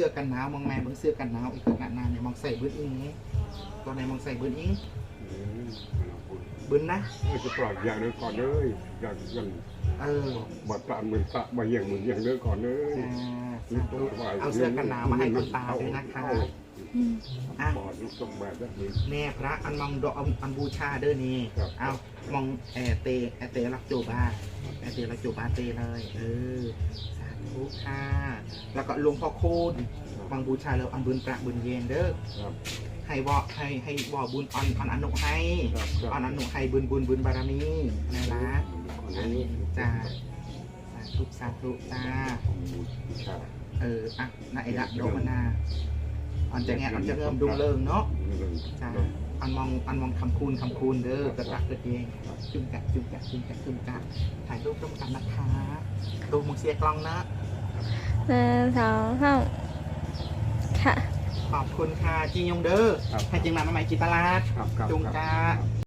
สื้อกันหนาวมองแม่เบิ่งเสื้อกันหนาวอีกขนาดนั้นเนี่ยมองใส่เบิ้นอิงนี่ตัวไหนมองใส่เบิ้นอิงอืมเบิ้นนะเออจะปล่อยอย่างเดียวก่อนเลยอย่างอย่างเออบัดตาเหมือนตะมาอย่างเหมือนอย่างเดียวก่อนเลยอ่าสาธุเอาเสื้อกันหนาวมาให้คุณตาด้วยนะคะ อืมอะบอดลูกต้องแบบนี้แน่พระอันมองดอกอันอันบูชาเด้อนี่ครับ เอามองแอเตแอเตรักโจบาแอเตรักโจบาเตเลยเออสาธุค่ะแล้วก็หลวงพ่อโคนบางบูชาแล้วอันบุญประบุญเย็นเด้อครับให้วอให้ให้วอบุญอันอันอนุให้ครับครับอันอนุให้บุญบุญบุญบารมีนะละอันนี้จ้าสาธุสาธุจ้า บูชาเอออะนาไอ้ละโดมานา อันจะแงะอันจะเริ่มดุงเริงเนาะจ้าอันมองอันมองคำคูณคำคูณเด้อกระตักกระเดงจุ่มกะจุ่มกะจุ่มกะจุ่มกะถ่ายรูปร่วมกันนะคะดูมึงเสียกล้องนะหนึ่งสองสามค่ะ ขอบคุณค่ะจิงยงเด้อครับให้จิงนำมาใหม่จิตตลาดครับครับจุงครับกะ